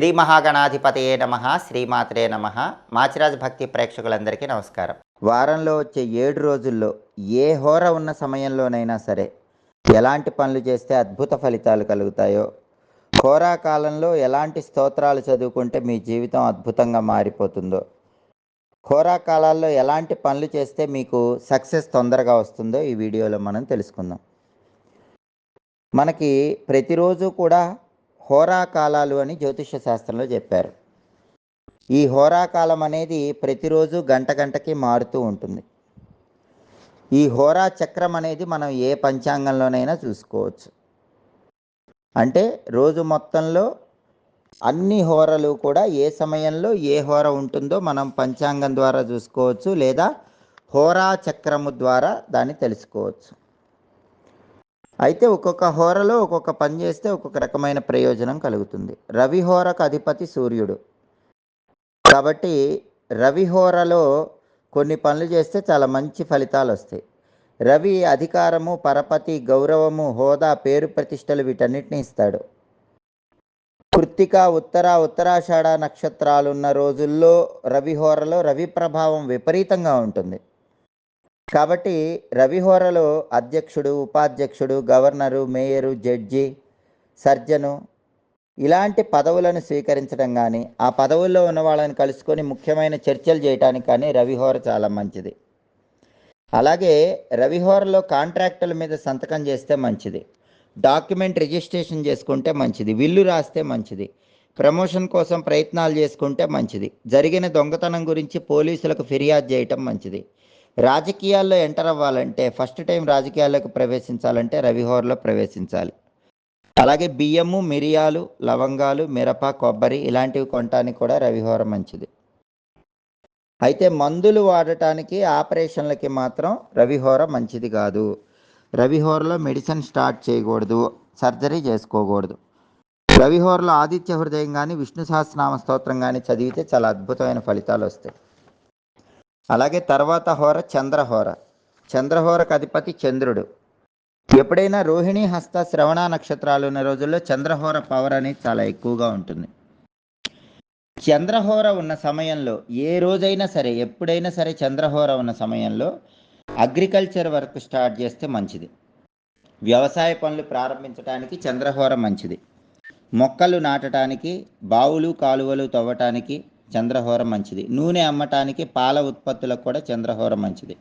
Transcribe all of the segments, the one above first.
శ్రీ మహాగణాధిపతయే నమ శ్రీమాత్రే నమ. మాచిరాజ్ భక్తి ప్రేక్షకులందరికీ నమస్కారం. వారంలో వచ్చే ఏడు రోజుల్లో ఏ హోర ఉన్న సమయంలోనైనా సరే ఎలాంటి పనులు చేస్తే అద్భుత ఫలితాలు కలుగుతాయో హోరా కాలంలో ఎలాంటి స్తోత్రాలు చదువుకుంటే మీ జీవితం అద్భుతంగా మారిపోతుందో హోరా కాలాల్లో ఎలాంటి పనులు చేస్తే మీకు సక్సెస్ తొందరగా వస్తుందో ఈ వీడియోలో మనం తెలుసుకుందాం. మనకి ప్రతిరోజు కూడా హోరా కాలాలు అని జ్యోతిష శాస్త్రంలో చెప్పారు. ఈ హోరా కాలం అనేది ప్రతిరోజు గంట గంటకి మారుతూ ఉంటుంది. ఈ హోరా చక్రం అనేది మనం ఏ పంచాంగంలోనైనా చూసుకోవచ్చు. అంటే రోజు మొత్తంలో అన్ని హోరలు కూడా ఏ సమయంలో ఏ హోర ఉంటుందో మనం పంచాంగం ద్వారా చూసుకోవచ్చు లేదా హోరా చక్రము ద్వారా దాన్ని తెలుసుకోవచ్చు. అయితే ఒక్కొక్క హోరలో ఒక్కొక్క పని చేస్తే ఒక్కొక్క రకమైన ప్రయోజనం కలుగుతుంది. రవి హోరకు అధిపతి సూర్యుడు. కాబట్టి రవి హోరలో కొన్ని పనులు చేస్తే చాలా మంచి ఫలితాలు వస్తాయి. రవి అధికారము పరపతి గౌరవము హోదా పేరు ప్రతిష్టలు వీటన్నిటిని ఇస్తాడు. కృత్తిక ఉత్తర ఉత్తరాషాఢ నక్షత్రాలున్న రోజుల్లో రవి హోరలో రవి ప్రభావం విపరీతంగా ఉంటుంది. కాబట్టి రవిహోరలో అధ్యక్షుడు ఉపాధ్యక్షుడు గవర్నరు మేయరు జడ్జి సర్జను ఇలాంటి పదవులను స్వీకరించడం కానీ ఆ పదవుల్లో ఉన్న వాళ్ళని కలుసుకొని ముఖ్యమైన చర్చలు చేయడానికి కానీ రవిహోర చాలా మంచిది. అలాగే రవిహోరలో కాంట్రాక్టుల మీద సంతకం చేస్తే మంచిది. డాక్యుమెంట్ రిజిస్ట్రేషన్ చేసుకుంటే మంచిది. విల్లు రాస్తే మంచిది. ప్రమోషన్ కోసం ప్రయత్నాలు చేసుకుంటే మంచిది. జరిగిన దొంగతనం గురించి పోలీసులకు ఫిర్యాదు చేయటం మంచిది. రాజకీయాల్లో ఎంటర్ అవ్వాలంటే ఫస్ట్ టైం రాజకీయాల్లోకి ప్రవేశించాలంటే రవిహోరలో ప్రవేశించాలి. అలాగే బియ్యము మిరియాలు లవంగాలు మిరప కొబ్బరి ఇలాంటివి కొనటానికి కూడా రవిహోర మంచిది. అయితే మందులు వాడటానికి ఆపరేషన్లకి మాత్రం రవిహోర మంచిది కాదు. రవిహోరలో మెడిసిన్ స్టార్ట్ చేయకూడదు సర్జరీ చేసుకోకూడదు. రవిహోరలో ఆదిత్య హృదయం కానీ విష్ణు సహస్రనామ స్తోత్రం కానీ చదివితే చాలా అద్భుతమైన ఫలితాలు వస్తాయి. అలాగే తర్వాత హోర చంద్రహోర. చంద్రహోరకు అధిపతి చంద్రుడు. ఎప్పుడైనా రోహిణి హస్త శ్రవణ నక్షత్రాలు ఉన్న రోజుల్లో చంద్రహోర పవర్ అనేది చాలా ఎక్కువగా ఉంటుంది. చంద్రహోర ఉన్న సమయంలో ఏ రోజైనా సరే ఎప్పుడైనా సరే చంద్రహోర ఉన్న సమయంలో అగ్రికల్చర్ వర్క్ స్టార్ట్ చేస్తే మంచిది. వ్యవసాయ పనులు ప్రారంభించడానికి చంద్రహోర మంచిది. మొక్కలు నాటడానికి బావులు కాలువలు తవ్వటానికి చంద్రహోర మంచిది. నూనె అమ్మటానికి పాల ఉత్పత్తులకు కూడా చంద్రహోర మంచిది.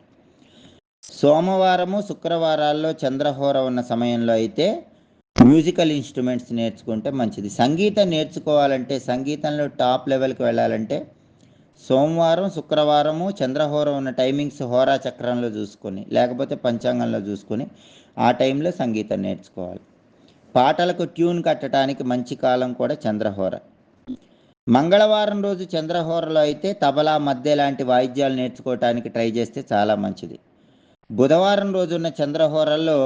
సోమవారము శుక్రవారాల్లో చంద్రహోర ఉన్న సమయంలో అయితే మ్యూజికల్ ఇన్స్ట్రుమెంట్స్ నేర్చుకుంటే మంచిది. సంగీతం నేర్చుకోవాలంటే సంగీతంలో టాప్ లెవెల్కి వెళ్ళాలంటే సోమవారం శుక్రవారము చంద్రహోరం ఉన్న టైమింగ్స్ హోరా చక్రంలో చూసుకొని లేకపోతే పంచాంగంలో చూసుకొని ఆ టైంలో సంగీతం నేర్చుకోవాలి. పాటలకు ట్యూన్ కట్టడానికి మంచి కాలం కూడా చంద్రహోర. మంగళవారం రోజు చంద్రహోరలో అయితే తబలా మధ్య లాంటి వాయిద్యాలు నేర్చుకోవటానికి ట్రై చేస్తే చాలా మంచిది. బుధవారం రోజున్న చంద్రహోరల్లో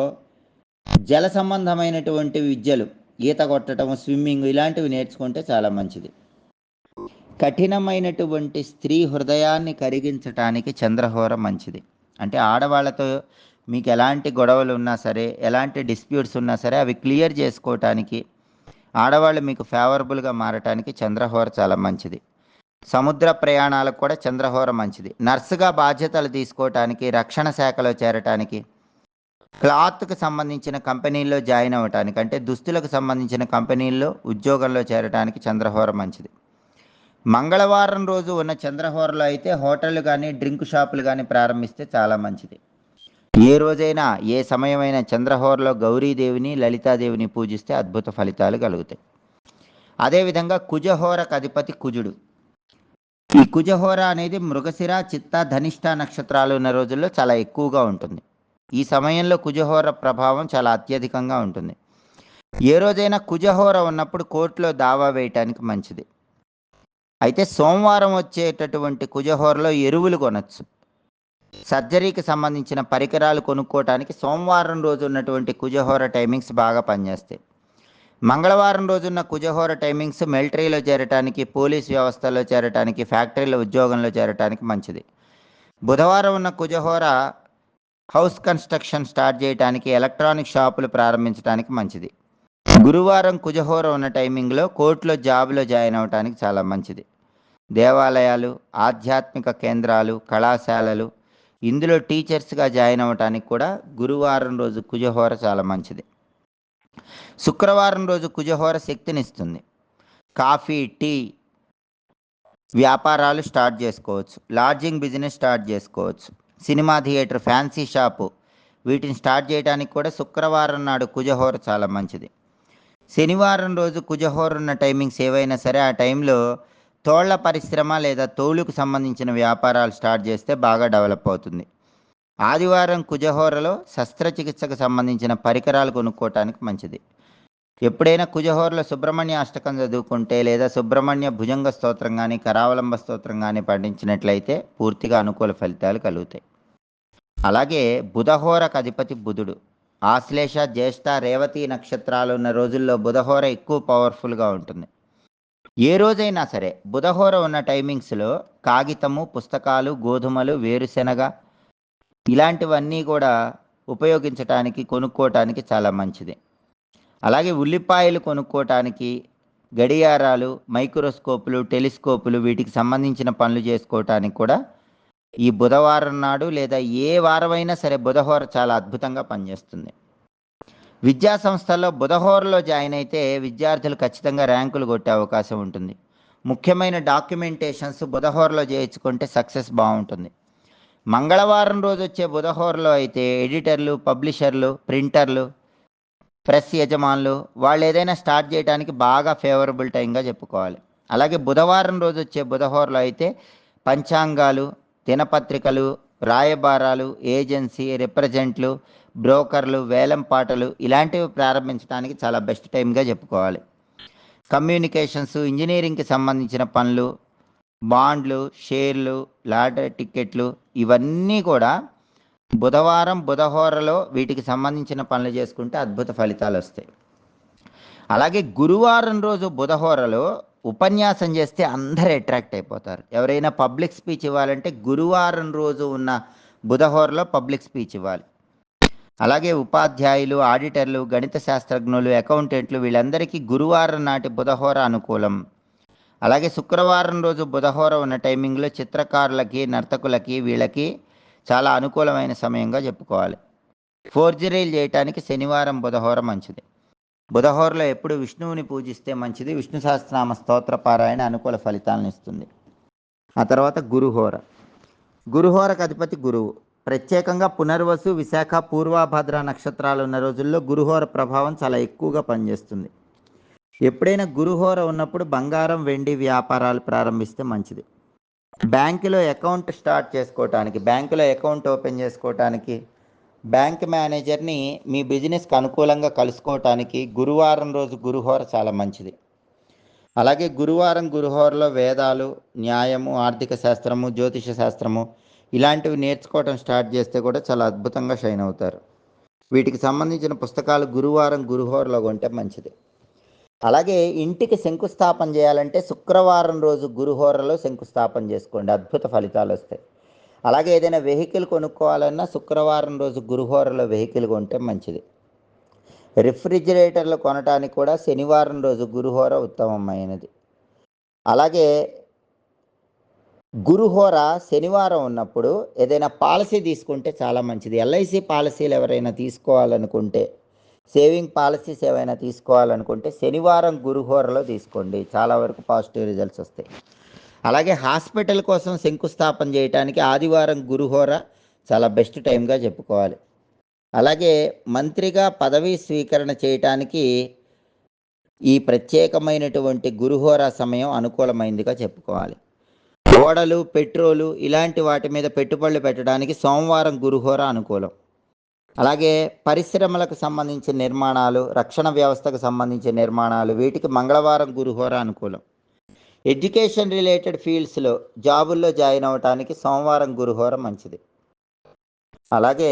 జల సంబంధమైనటువంటి విద్యలు ఈత కొట్టడం స్విమ్మింగ్ ఇలాంటివి నేర్చుకుంటే చాలా మంచిది. కఠినమైనటువంటి స్త్రీ హృదయాన్ని కరిగించటానికి చంద్రహోర మంచిది. అంటే ఆడవాళ్ళతో మీకు ఎలాంటి గొడవలు ఉన్నా సరే ఎలాంటి డిస్ప్యూట్స్ ఉన్నా సరే అవి క్లియర్ చేసుకోవటానికి ఆడవాళ్ళు మీకు ఫేవరబుల్గా మారటానికి చంద్రహోర చాలా మంచిది. సముద్ర ప్రయాణాలకు కూడా చంద్రహోర మంచిది. నర్సుగా బాధ్యతలు తీసుకోవటానికి రక్షణ శాఖలో చేరటానికి క్లాత్కు సంబంధించిన కంపెనీల్లో జాయిన్ అవ్వటానికి అంటే దుస్తులకు సంబంధించిన కంపెనీల్లో ఉద్యోగంలో చేరటానికి చంద్రహోర మంచిది. మంగళవారం రోజు ఉన్న చంద్రహోరలో అయితే హోటళ్ళు కానీ డ్రింక్ షాపులు కానీ ప్రారంభిస్తే చాలా మంచిది. ఏ రోజైనా ఏ సమయమైనా చంద్రహోరలో గౌరీదేవిని లలితాదేవిని పూజిస్తే అద్భుత ఫలితాలు కలుగుతాయి. అదేవిధంగా కుజహోరకు అధిపతి కుజుడు. ఈ కుజహోర అనేది మృగశిర చిత్త ధనిష్ట నక్షత్రాలు ఉన్న రోజుల్లో చాలా ఎక్కువగా ఉంటుంది. ఈ సమయంలో కుజహోర ప్రభావం చాలా అత్యధికంగా ఉంటుంది. ఏ రోజైనా కుజహోర ఉన్నప్పుడు కోర్టులో దావా వేయటానికి మంచిది. అయితే సోమవారం వచ్చేటటువంటి కుజహోరలో ఎరువులు కొనచ్చు. సర్జరీకి సంబంధించిన పరికరాలు కొనుక్కోవటానికి సోమవారం రోజు ఉన్నటువంటి కుజహోర టైమింగ్స్ బాగా పనిచేస్తాయి. మంగళవారం రోజున్న కుజహోర టైమింగ్స్ మిలిటరీలో చేరటానికి పోలీస్ వ్యవస్థలో చేరటానికి ఫ్యాక్టరీలో ఉద్యోగంలో చేరటానికి మంచిది. బుధవారం ఉన్న కుజహోర హౌస్ కన్స్ట్రక్షన్ స్టార్ట్ చేయడానికి ఎలక్ట్రానిక్ షాపులు ప్రారంభించడానికి మంచిది. గురువారం కుజహోర ఉన్న టైమింగ్లో కోర్టులో జాబ్లో జాయిన్ అవడానికి చాలా మంచిది. దేవాలయాలు ఆధ్యాత్మిక కేంద్రాలు కళాశాలలు ఇందులో టీచర్స్గా జాయిన్ అవ్వటానికి కూడా గురువారం రోజు కుజహోర చాలా మంచిది. శుక్రవారం రోజు కుజహోర శక్తినిస్తుంది. కాఫీ టీ వ్యాపారాలు స్టార్ట్ చేసుకోవచ్చు. లాడ్జింగ్ బిజినెస్ స్టార్ట్ చేసుకోవచ్చు. సినిమా థియేటర్ ఫ్యాన్సీ షాపు వీటిని స్టార్ట్ చేయడానికి కూడా శుక్రవారం నాడు కుజహోర చాలా మంచిది. శనివారం రోజు కుజహోర ఉన్న టైమింగ్స్ ఏవైనా సరే ఆ టైంలో తోళ్ళ పరిశ్రమ లేదా తోలుకు సంబంధించిన వ్యాపారాలు స్టార్ట్ చేస్తే బాగా డెవలప్ అవుతుంది. ఆదివారం కుజహోరలో శస్త్రచికిత్సకు సంబంధించిన పరికరాలు కొనుక్కోవటానికి మంచిది. ఎప్పుడైనా కుజహోరలో సుబ్రహ్మణ్య అష్టకం చదువుకుంటే లేదా సుబ్రహ్మణ్య భుజంగ స్తోత్రం కానీ కరావలంబ స్తోత్రం కానీ పండించినట్లయితే పూర్తిగా అనుకూల ఫలితాలు కలుగుతాయి. అలాగే బుధహోరకు అధిపతి బుధుడు. ఆశ్లేష జ్యేష్ఠ రేవతి నక్షత్రాలు ఉన్న రోజుల్లో బుధహోర ఎక్కువ పవర్ఫుల్గా ఉంటుంది. ఏ రోజైనా సరే బుధహోర ఉన్న టైమింగ్స్లో కాగితము పుస్తకాలు గోధుమలు వేరుశెనగ ఇలాంటివన్నీ కూడా ఉపయోగించటానికి కొనుక్కోవటానికి చాలా మంచిది. అలాగే ఉల్లిపాయలు కొనుక్కోవటానికి గడియారాలు మైక్రోస్కోపులు టెలిస్కోపులు వీటికి సంబంధించిన పనులు చేసుకోవటానికి కూడా ఈ బుధవారం నాడు లేదా ఏ వారమైనా సరే బుధహోర చాలా అద్భుతంగా పనిచేస్తుంది. విద్యా సంస్థల్లో బుధహోరలో జాయిన్ అయితే విద్యార్థులు ఖచ్చితంగా ర్యాంకులు కొట్టే అవకాశం ఉంటుంది. ముఖ్యమైన డాక్యుమెంటేషన్స్ బుధహోరలో చేయించుకుంటే సక్సెస్ బాగుంటుంది. మంగళవారం రోజు వచ్చే బుధహోరలో అయితే ఎడిటర్లు పబ్లిషర్లు ప్రింటర్లు ప్రెస్ యజమానులు వాళ్ళు ఏదైనా స్టార్ట్ చేయడానికి బాగా ఫేవరబుల్ టైంగా చెప్పుకోవాలి. అలాగే బుధవారం రోజు వచ్చే బుధహోరలో అయితే పంచాంగాలు దినపత్రికలు రాయబారాలు ఏజెన్సీ రిప్రజెంట్లు బ్రోకర్లు వేలం పాటలు ఇలాంటివి ప్రారంభించడానికి చాలా బెస్ట్ టైంగా చెప్పుకోవాలి. కమ్యూనికేషన్స్ ఇంజనీరింగ్కి సంబంధించిన పనులు బాండ్లు షేర్లు లాటరీ టికెట్లు ఇవన్నీ కూడా బుధవారం బుధహోరలో వీటికి సంబంధించిన పనులు చేసుకుంటే అద్భుత ఫలితాలు వస్తాయి. అలాగే గురువారం రోజు బుధహోరలో ఉపన్యాసం చేస్తే అందరు అట్రాక్ట్ అయిపోతారు. ఎవరైనా పబ్లిక్ స్పీచ్ ఇవ్వాలంటే గురువారం రోజు ఉన్న బుధహోరలో పబ్లిక్ స్పీచ్ ఇవ్వాలి. అలాగే ఉపాధ్యాయులు ఆడిటర్లు గణిత శాస్త్రజ్ఞులు అకౌంటెంట్లు వీళ్ళందరికీ గురువారం నాటి బుధహోర అనుకూలం. అలాగే శుక్రవారం రోజు బుధహోర ఉన్న టైమింగ్లో చిత్రకారులకి నర్తకులకి వీళ్ళకి చాలా అనుకూలమైన సమయంగా చెప్పుకోవాలి. ఫోర్జరీలు చేయటానికి శనివారం బుధహోర మంచిది. బుధహోరలో ఎప్పుడు విష్ణువుని పూజిస్తే మంచిది విష్ణు సహస్రనామ స్తోత్ర పారాయణ అనుకూల ఫలితాలను ఇస్తుంది. ఆ తర్వాత గురుహోర. గురుహోరకు అధిపతి గురువు. ప్రత్యేకంగా పునర్వసు విశాఖ పూర్వభద్ర నక్షత్రాలు ఉన్న రోజుల్లో గురుహోర ప్రభావం చాలా ఎక్కువగా పనిచేస్తుంది. ఎప్పుడైనా గురుహోర ఉన్నప్పుడు బంగారం వెండి వ్యాపారాలు ప్రారంభిస్తే మంచిది. బ్యాంకులో అకౌంట్ స్టార్ట్ చేసుకోవటానికి బ్యాంకులో అకౌంట్ ఓపెన్ చేసుకోవటానికి బ్యాంక్ మేనేజర్ని మీ బిజినెస్కి అనుకూలంగా కలుసుకోవటానికి గురువారం రోజు గురుహోర చాలా మంచిది. అలాగే గురువారం గురుహోరలో వేదాలు న్యాయము ఆర్థిక శాస్త్రము జ్యోతిష శాస్త్రము ఇలాంటివి నేర్చుకోవటం స్టార్ట్ చేస్తే కూడా చాలా అద్భుతంగా షైన్ అవుతారు. వీటికి సంబంధించిన పుస్తకాలు గురువారం గురుహోరలో కొంటే మంచిది. అలాగే ఇంటికి శంకుస్థాపన చేయాలంటే శుక్రవారం రోజు గురుహోరలో శంకుస్థాపన చేసుకోండి. అద్భుత ఫలితాలు వస్తాయి. అలాగే ఏదైనా వెహికల్ కొనుక్కోవాలన్నా శుక్రవారం రోజు గురుహోరలో వెహికల్ కొంటే మంచిది. రిఫ్రిజిరేటర్లు కొనడానికి కూడా శనివారం రోజు గురుహోర ఉత్తమమైనది. అలాగే గురుహోర శనివారం ఉన్నప్పుడు ఏదైనా పాలసీ తీసుకుంటే చాలా మంచిది. ఎల్ఐసి పాలసీలు ఎవరైనా తీసుకోవాలనుకుంటే సేవింగ్ పాలసీస్ ఏవైనా తీసుకోవాలనుకుంటే శనివారం గురుహోరలో తీసుకోండి. చాలా వరకు పాజిటివ్ రిజల్ట్స్ వస్తాయి. అలాగే హాస్పిటల్ కోసం శంకుస్థాపన చేయడానికి ఆదివారం గురుహోర చాలా బెస్ట్ టైంగా చెప్పుకోవాలి. అలాగే మంత్రిగా పదవీ స్వీకరణ చేయటానికి ఈ ప్రత్యేకమైనటువంటి గురుహోర సమయం అనుకూలమైందిగా చెప్పుకోవాలి. ఓడలు పెట్రోలు ఇలాంటి వాటి మీద పెట్టుబడులు పెట్టడానికి సోమవారం గురుహోర అనుకూలం. అలాగే పరిశ్రమలకు సంబంధించిన నిర్మాణాలు రక్షణ వ్యవస్థకు సంబంధించిన నిర్మాణాలు వీటికి మంగళవారం గురుహోర అనుకూలం. ఎడ్యుకేషన్ రిలేటెడ్ ఫీల్డ్స్లో జాబుల్లో జాయిన్ అవ్వటానికి సోమవారం గురుహోర మంచిది. అలాగే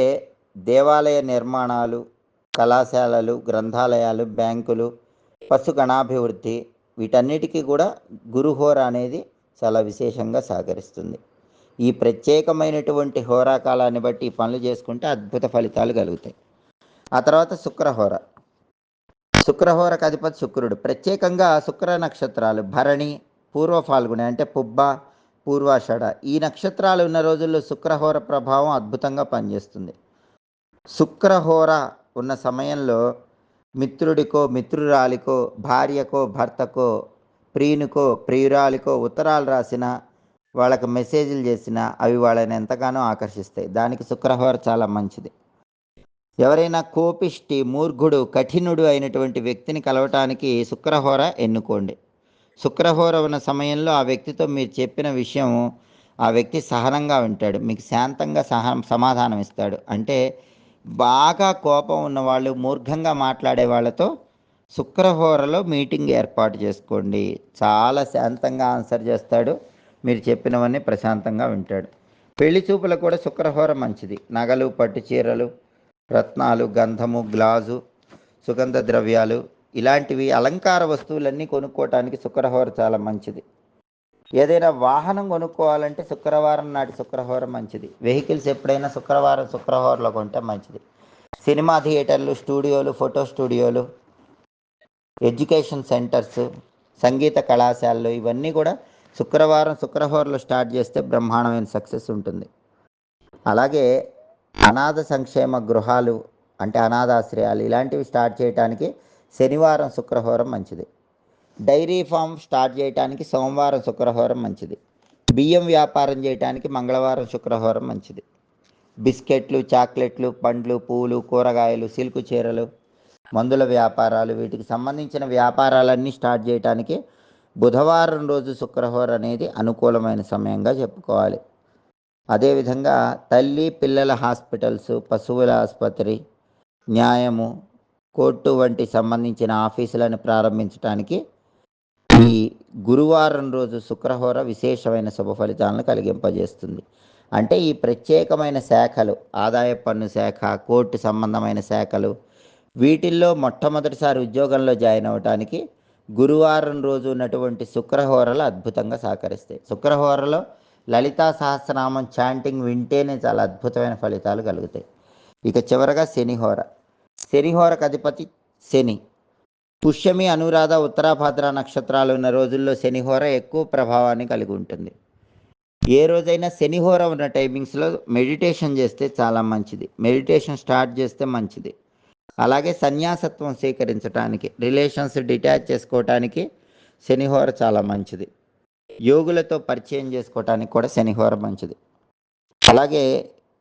దేవాలయ నిర్మాణాలు కళాశాలలు గ్రంథాలయాలు బ్యాంకులు పశు గణాభివృద్ధి వీటన్నిటికీ కూడా గురుహోర అనేది చాలా విశేషంగా సహకరిస్తుంది. ఈ ప్రత్యేకమైనటువంటి హోరాకాలాన్ని బట్టి ఈ పనులు చేసుకుంటే అద్భుత ఫలితాలు కలుగుతాయి. ఆ తర్వాత శుక్రహోర శుక్రహోరకు అధిపతి శుక్రుడు. ప్రత్యేకంగా శుక్ర నక్షత్రాలు భరణి పూర్వ ఫాల్గుని అంటే పుబ్బ పూర్వాషడ ఈ నక్షత్రాలు ఉన్న రోజుల్లో శుక్రహోర ప్రభావం అద్భుతంగా పనిచేస్తుంది. శుక్రహోర ఉన్న సమయంలో మిత్రుడికో మిత్రురాలికో భార్యకో భర్తకో ప్రియునికో ప్రియురాలికో ఉత్తరాలు రాసిన వాళ్ళకి మెసేజ్లు చేసినా అవి వాళ్ళని ఎంతగానో ఆకర్షిస్తాయి. దానికి శుక్రహోర చాలా మంచిది. ఎవరైనా కోపిష్టి మూర్ఘుడు కఠినుడు అయినటువంటి వ్యక్తిని కలవటానికి శుక్రహోర ఎన్నుకోండి. శుక్రహోర ఉన్న సమయంలో ఆ వ్యక్తితో మీరు చెప్పిన విషయం ఆ వ్యక్తి సహనంగా ఉంటాడు మీకు శాంతంగా సహ సమాధానం ఇస్తాడు. అంటే బాగా కోపం ఉన్నవాళ్ళు మూర్ఘంగా మాట్లాడే వాళ్ళతో శుక్రహోరలో మీటింగ్ ఏర్పాటు చేసుకోండి. చాలా శాంతంగా ఆన్సర్ చేస్తాడు. మీరు చెప్పినవన్నీ ప్రశాంతంగా వింటాడు. పెళ్ళి చూపులు కూడా శుక్రహోర మంచిది. నగలు పట్టు చీరలు రత్నాలు గంధము గ్లాజు సుగంధ ద్రవ్యాలు ఇలాంటివి అలంకార వస్తువులన్నీ కొనుక్కోవటానికి శుక్రహోర చాలా మంచిది. ఏదైనా వాహనం కొనుక్కోవాలంటే శుక్రవారం నాటి శుక్రహోర మంచిది. వెహికల్స్ ఎప్పుడైనా శుక్రవారం శుక్రహోరలో కొంటే మంచిది. సినిమా థియేటర్లు స్టూడియోలు ఫోటో స్టూడియోలు ఎడ్యుకేషన్ సెంటర్స్ సంగీత కళాశాలలు ఇవన్నీ కూడా శుక్రవారం శుక్రహోరలో స్టార్ట్ చేస్తే బ్రహ్మాండమైన సక్సెస్ ఉంటుంది. అలాగే అనాథ సంక్షేమ గృహాలు అంటే అనాథాశ్రయాలు ఇలాంటివి స్టార్ట్ చేయడానికి శనివారం శుక్రవారం మంచిది. డైరీ ఫామ్ స్టార్ట్ చేయడానికి సోమవారం శుక్రవారం మంచిది. బియ్యం వ్యాపారం చేయడానికి మంగళవారం శుక్రవారం మంచిది. బిస్కెట్లు చాక్లెట్లు పండ్లు పూలు కూరగాయలు సిల్క్ చీరలు మందుల వ్యాపారాలు వీటికి సంబంధించిన వ్యాపారాలన్నీ స్టార్ట్ చేయడానికి బుధవారం రోజు శుక్రహోర అనేది అనుకూలమైన సమయంగా చెప్పుకోవాలి. అదేవిధంగా తల్లి పిల్లల హాస్పిటల్స్ పశువుల ఆసుపత్రి న్యాయము కోర్టు వంటి సంబంధించిన ఆఫీసులను ప్రారంభించడానికి ఈ గురువారం రోజు శుక్రహోర విశేషమైన శుభ ఫలితాలను కలిగింపజేస్తుంది. అంటే ఈ ప్రత్యేకమైన శాఖలు ఆదాయ పన్ను శాఖ కోర్టు సంబంధమైన శాఖలు వీటిల్లో మొట్టమొదటిసారి ఉద్యోగంలో జాయిన్ అవ్వటానికి గురువారం రోజు ఉన్నటువంటి శుక్రహోరలు అద్భుతంగా సహకరిస్తాయి. శుక్రహోరలో లలితా సహస్రనామం చాంటింగ్ వింటేనే చాలా అద్భుతమైన ఫలితాలు కలుగుతాయి. ఇక చివరగా శనిహోర. శనిహోరకు అధిపతి శని. పుష్యమి అనురాధ ఉత్తరాభాద్ర నక్షత్రాలు ఉన్న రోజుల్లో శనిహోర ఎక్కువ ప్రభావాన్ని కలిగి ఉంటుంది. ఏ రోజైనా శనిహోర ఉన్న టైమింగ్స్లో మెడిటేషన్ చేస్తే చాలా మంచిది. మెడిటేషన్ స్టార్ట్ చేస్తే మంచిది. అలాగే సన్యాసత్వం స్వీకరించడానికి రిలేషన్స్ డిటాచ్ చేసుకోవటానికి శనిహోర చాలా మంచిది. యోగులతో పరిచయం చేసుకోవటానికి కూడా శనిహోర మంచిది. అలాగే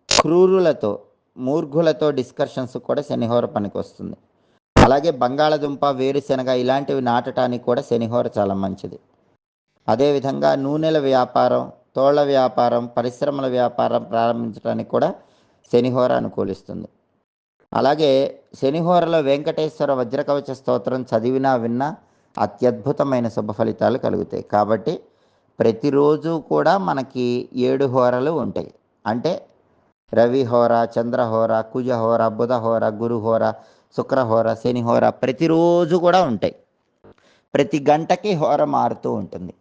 క్రూరులతో మూర్ఘులతో డిస్కషన్స్ కూడా శనిహోర పనికి వస్తుంది అలాగే బంగాళదుంప వేరుశెనగ ఇలాంటివి నాటడానికి కూడా శనిహోర చాలా మంచిది. అదేవిధంగా నూనెల వ్యాపారం తోళ్ళ వ్యాపారం పరిశ్రమల వ్యాపారం ప్రారంభించడానికి కూడా శనిహోర అనుకూలిస్తుంది. అలాగే శనిహోరలో వెంకటేశ్వర వజ్రకవచ స్తోత్రం చదివినా విన్నా అత్యద్భుతమైన శుభ ఫలితాలు కలుగుతాయి. కాబట్టి ప్రతిరోజు కూడా మనకి ఏడు హోరలు ఉంటాయి. అంటే రవిహోర చంద్రహోర కుజహోర బుధహోర గురుహోర శుక్రహోర శనిహోర ప్రతిరోజు కూడా ఉంటాయి. ప్రతి గంటకి హోర మారుతూ ఉంటుంది.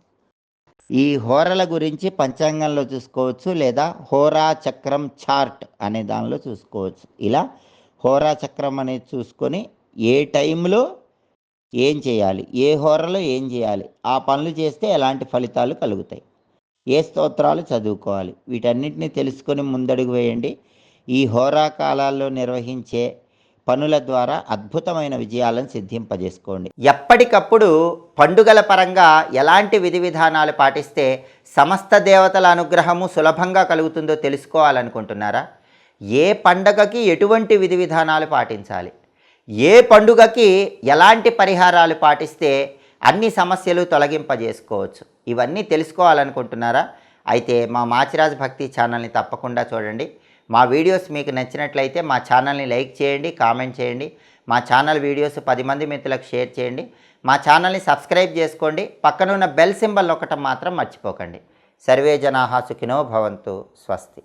ఈ హోరల గురించి పంచాంగంలో చూసుకోవచ్చు లేదా హోరా చక్రం చార్ట్ అనే దానిలో చూసుకోవచ్చు. ఇలా హోరా చక్రం అనేది చూసుకొని ఏ టైంలో ఏం చేయాలి? ఏ హోరలో ఏం చేయాలి? ఆ పనులు చేస్తే ఎలాంటి ఫలితాలు కలుగుతాయి? ఏ స్తోత్రాలు చదువుకోవాలి? వీటన్నిటిని తెలుసుకొని ముందడుగు వేయండి. ఈ హోరా కాలాల్లో నిర్వహించే పనుల ద్వారా అద్భుతమైన విజయాలను సిద్ధింపజేసుకోండి. ఎప్పటికప్పుడు పండుగల పరంగా ఎలాంటి విధి విధానాలు పాటిస్తే సమస్త దేవతల అనుగ్రహము సులభంగా కలుగుతుందో తెలుసుకోవాలనుకుంటున్నారా? ఏ పండగకి ఎటువంటి విధి విధానాలు పాటించాలి? ఏ పండుగకి ఎలాంటి పరిహారాలు పాటిస్తే అన్ని సమస్యలు తొలగింపజేసుకోవచ్చు? ఇవన్నీ తెలుసుకోవాలనుకుంటున్నారా? అయితే మా మాచిరాజ్ భక్తి ఛానల్ని తప్పకుండా చూడండి. మా వీడియోస్ మీకు నచ్చినట్లయితే మా ఛానల్ని లైక్ చేయండి కామెంట్ చేయండి. మా ఛానల్ వీడియోస్ పది మంది మిత్రులకు షేర్ చేయండి. మా ఛానల్ని సబ్స్క్రైబ్ చేసుకోండి. పక్కనున్న బెల్ సింబల్ ఒకటం మాత్రం మర్చిపోకండి. సర్వే జనాహా సుఖినో భవంతు. స్వస్తి.